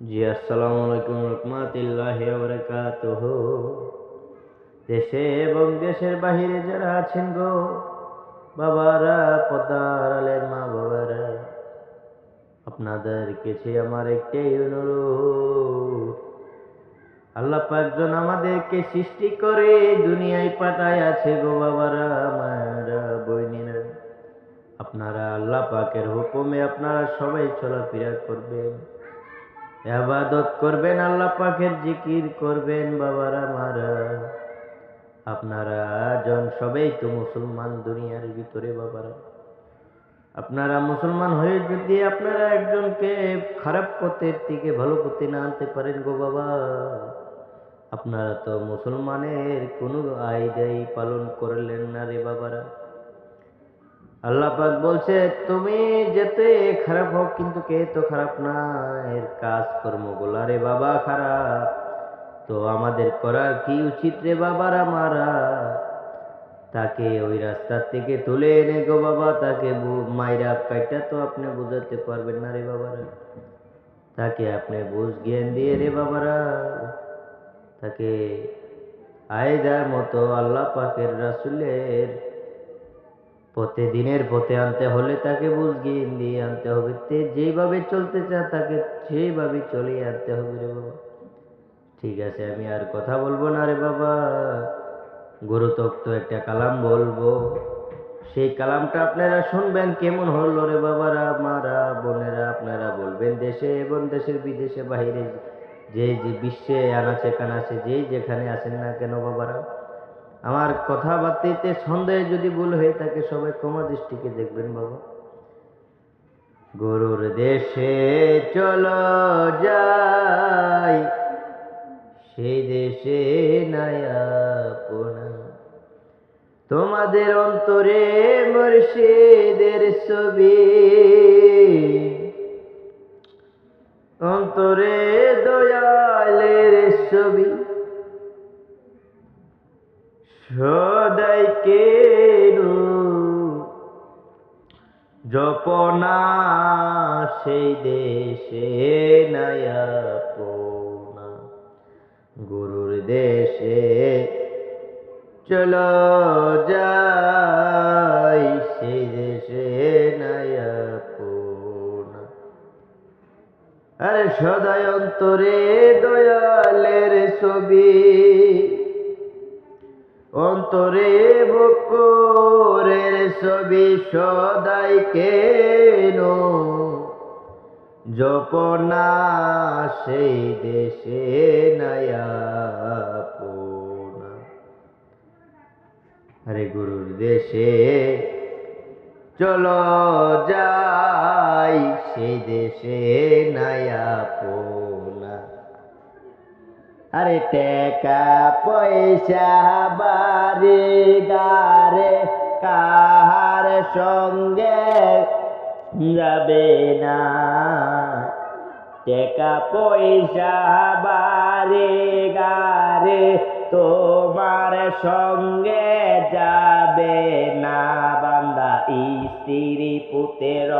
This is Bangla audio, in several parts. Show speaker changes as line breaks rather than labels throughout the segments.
জি, আসসালামু আলাইকুম রহমাতুল্লাহ বরকাতুহ। দেশে এবং দেশের বাহিরে যারা আছেন গো, বাবারা পদার আলের মা বাবারা, আপনাদের কাছে আমার একটাই অনুরোধ। আল্লাহ পাকজন আমাদেরকে সৃষ্টি করে দুনিয়ায় পাঠায় আছে গো বাবারা, মায়েরা বইনিরা আপনারা আল্লাহ পাকের হুকুমে আপনারা সবাই চলাফেরা করবেন। আবাদত করবেন, আল্লাহ পাকের জিকির করবেন, বাবারা, মারা। আপনারা জন সবেই তো মুসলমান দুনিয়ার ভিতরে, বাবারা। আপনারা মুসলমান হয়ে যদি আপনারা একজনকে খারাপ পথের থেকে ভালো পথে না আনতে পারেন গো বাবা, আপনারা তো মুসলমানের কোনো আইদাই পালন করলেন না রে বাবারা। আল্লাহ পাক বলছে, তুমি যেতে খারাপ হোক, কিন্তু কে তো খারাপ না? এর কাজ কর্মগুলা রে বাবা খারাপ। তো আমাদের করা কি উচিত রে বাবারা মারা? তাকে ওই রাস্তার থেকে তুলে এনে গো বাবা, তাকে মাইরা কাইটা তো আপনি বুঝাতে পারবেন না রে বাবারা। তাকে আপনি বুঝ জ্ঞান দিয়ে রে বাবারা। তাকে আয়দার মতো আল্লাহ পাকের রাসুলের পথে দিনের পথে আনতে হলে তাকে বুঝগিয়ে দিয়ে আনতে হবে। তে যেভাবে চলতে চায় তাকে সেইভাবে চলিয়ে আনতে হবে রে বাবা। ঠিক আছে, আমি আর কথা বলব না রে বাবা। গুরুতক্ত একটা কালাম বলব। সেই কালামটা আপনারা শুনবেন কেমন হলো রে বাবারা, মারা, বোনেরা, আপনারা বলবেন দেশে এবং দেশের বিদেশে বাইরে যে যে, বিশ্বে আনাচে কানাচে, যেই যেখানে আছেন না কেন বাবারা। আমার কথাবার্তিতে সন্দেহে যদি ভুল হয়ে থাকে, সবাই ক্ষমা দৃষ্টিকে দেখবেন বাবা। গরুর দেশে চলো যাই, সেই দেশে নায়াপনা তোমাদের অন্তরে মুর্শিদের ছবি জপনা সেই দেশে নায়াপনা গুরুর দেশে চলো যাই, সেই দেশে নায়াপনা আরে সদাই অন্তরে দয়ালের ছবি। অন্তরে বকরের সদাই কেন? জপনা সেই দেশে নয়াপনা আরে গুরুর দেশে চলো যাই, সেই দেশে নয়াপনা আরে টেকা পয়সা বাড়ি গারে কাহার সঙ্গে যাবে না। টেকা পয়সা বাড়ি গারে তোমার সঙ্গে যাবে না। বান্দা, স্ত্রী পুতের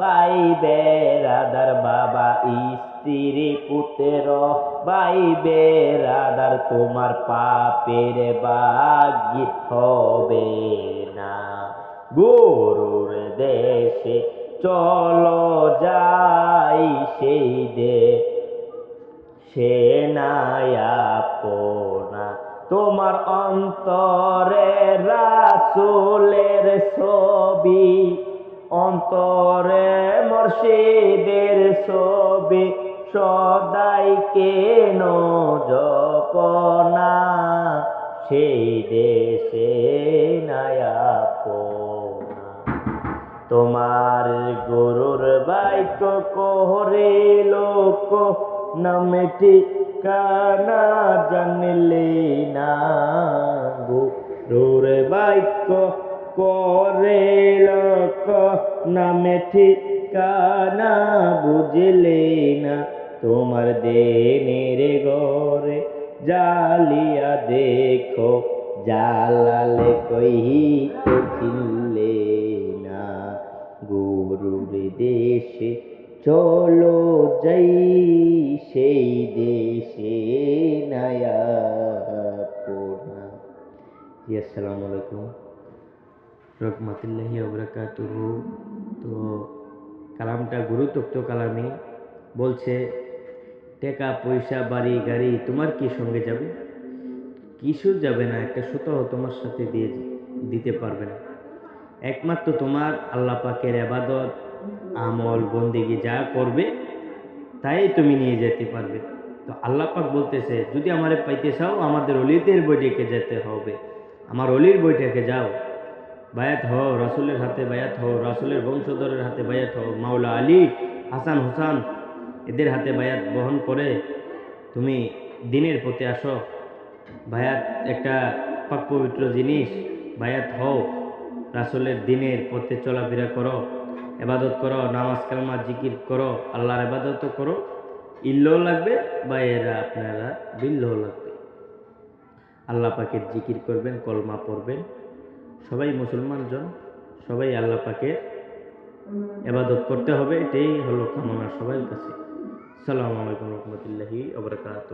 ভাই বেরাদার বাবা স্ত্রী পুতের ভাই বেরাদার তোমার পাপের বাগ্য হবে না। গরুর দেশে চলো যাই সেই দে, সে নায়াপনা তোমার অন্তরে রাসুলের ছবি, অন্তরে মর্শিদের ছবি সদাই কেন জপনা? সেই দেশে নায়াপনা তোমার গরুর বাইক কোহরে লোক নামে ঠিকানা জানলে না। গরুর বাইক করে লোক নামে ঠিকানা বুঝলে না। তোমার দেনের গরে জালিয়া দেখো, জালালে কই তো না। গরুর দেশে চলো যাই, সেই দেশে নায়া আসসালামু আলাইকুম। রহমতুল্লাহি আবরাকাতুহু তো, কালামটা গুরুত্বক্ত কালামি বলছে টাকা, পয়সা, বাড়ি, গাড়ি, তোমার কি সঙ্গে যাবে? কিছু যাবে না, একটা সুতাও তোমার সাথে দিয়ে দিতে পারবে না। একমাত্র তোমার আল্লাহ পাকের আবাদত আমল, বন্দিগি যা করবে, তাই তুমি নিয়ে যেতে পারবে। তো আল্লাহ পাক বলতেছে, যদি আমারে পাইতে চাও, আমাদের অলিদের বইটাকে যেতে হবে। আমার অলির বইটাকে যাও। বায়াত হও, রাসুলের হাতে বায়াত হও, রাসুলের বংশধরের হাতে বায়াত হও। মাওলা আলী, হাসান, হোসান এদের হাতে বায়াত বহন করে তুমি দিনের পথে আসো। বায়াত একটা পাক পবিত্র জিনিস। বায়াত হও, রাসুলের দিনের পথে চলাফেরা করো এবাদত করো, নামাজ, কালমা, জিকির করো, আল্লাহর এবাদতও করো। ইল্লও লাগবে বা এরা আপনারা বিল্লও লাগবে। আল্লাহ পাকের জিকির করবেন, কলমা পড়বেন। সবাই মুসলমান জন, সবাই আল্লাহ পাকের এবাদত করতে হবে, এটাই হলো কামনা সবাই কাছে। সালামু আলাইকুম রহমতুল্লাহি আবরকাত